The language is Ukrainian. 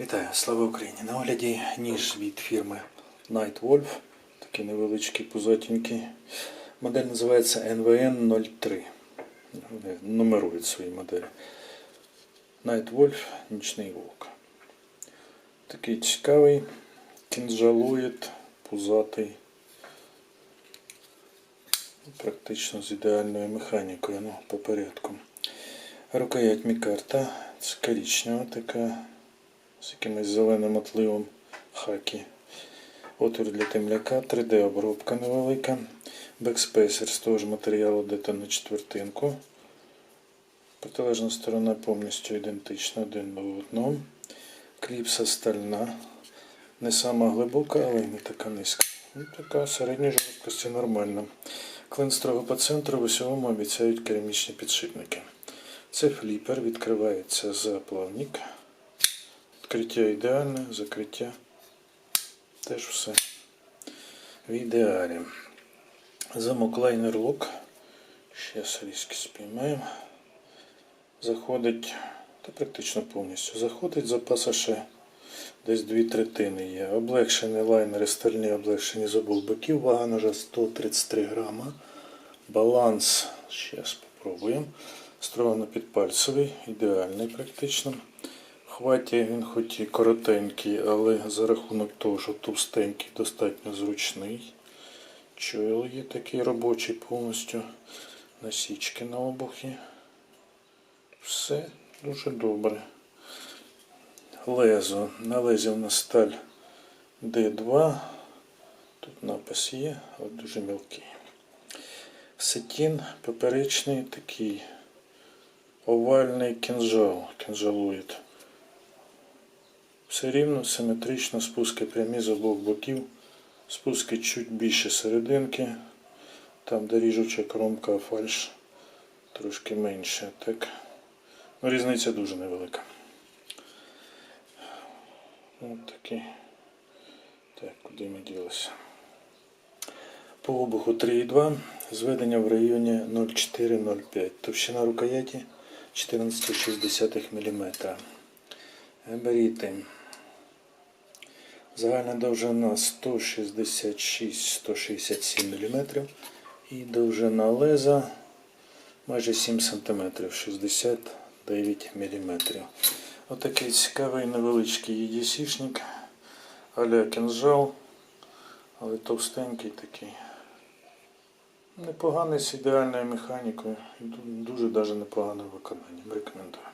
Вітаю, слава Україні! На огляді ніж від фірми Night Wolf. Такий невеличкий пузатенький. Модель називається NVN 03. Вони нумерують свої моделі. Night Wolf нічний вовк. Такий цікавий, кінжалуєт, пузатий. Практично з ідеальною механікою, ну, по порядку. Рукоять мікарта, це коричнева така з якимось зеленим отливом хакі. Отвір для темляка, 3D обробка невелика. Бекспейсер з того ж матеріалу де-то на четвертинку. Протилежна сторона повністю ідентична один до одного. Кліпса стальна. Не сама глибока, але не така низька. Ну, така середньої жорсткості нормальна. Клин строго по центру, в усьому обіцяють керамічні підшипники. Це фліпер, відкривається за плавник. Відкриття ідеальне, закриття теж все в ідеалі. Замок лайнер лук. Ще різки спіймаємо. Заходить, та практично повністю. Заходить запас ще десь дві третини є. Облегшені лайнери стальні, облегшені з обох боків. Вага ножа 133 грама. Баланс, зараз спробуємо. Строго підпальцевий, ідеальний практично. Хваті він хоч і коротенький, але за рахунок того, що товстенький, достатньо зручний. Чойл є такий робочий повністю. Насічки на обухі. Все дуже добре. Лезо. На лезі в нас сталь D2. Тут напис є, але дуже мілкий. Сетін поперечний такий овальний кінжал. Кінжалуєт. Все рівно, симетрично, спуски прямі з обох боків. Спуски чуть більше серединки. Там, де ріжуча кромка, фальш трошки менше. Так. Ну, різниця дуже невелика. Ось такий. Так, куди ми ділися? По обуху 3,2, зведення в районі 0,4-0,5. Товщина рукояті 14,6 мм. Габаріти. Загальна довжина 166-167 мм і довжина леза майже 7 см, 69 мм. Отакий цікавий невеличкий EDC-шник, аля кінжал, але товстенький такий. Непоганий з ідеальною механікою, дуже даже непоганим виконанням. Рекомендую.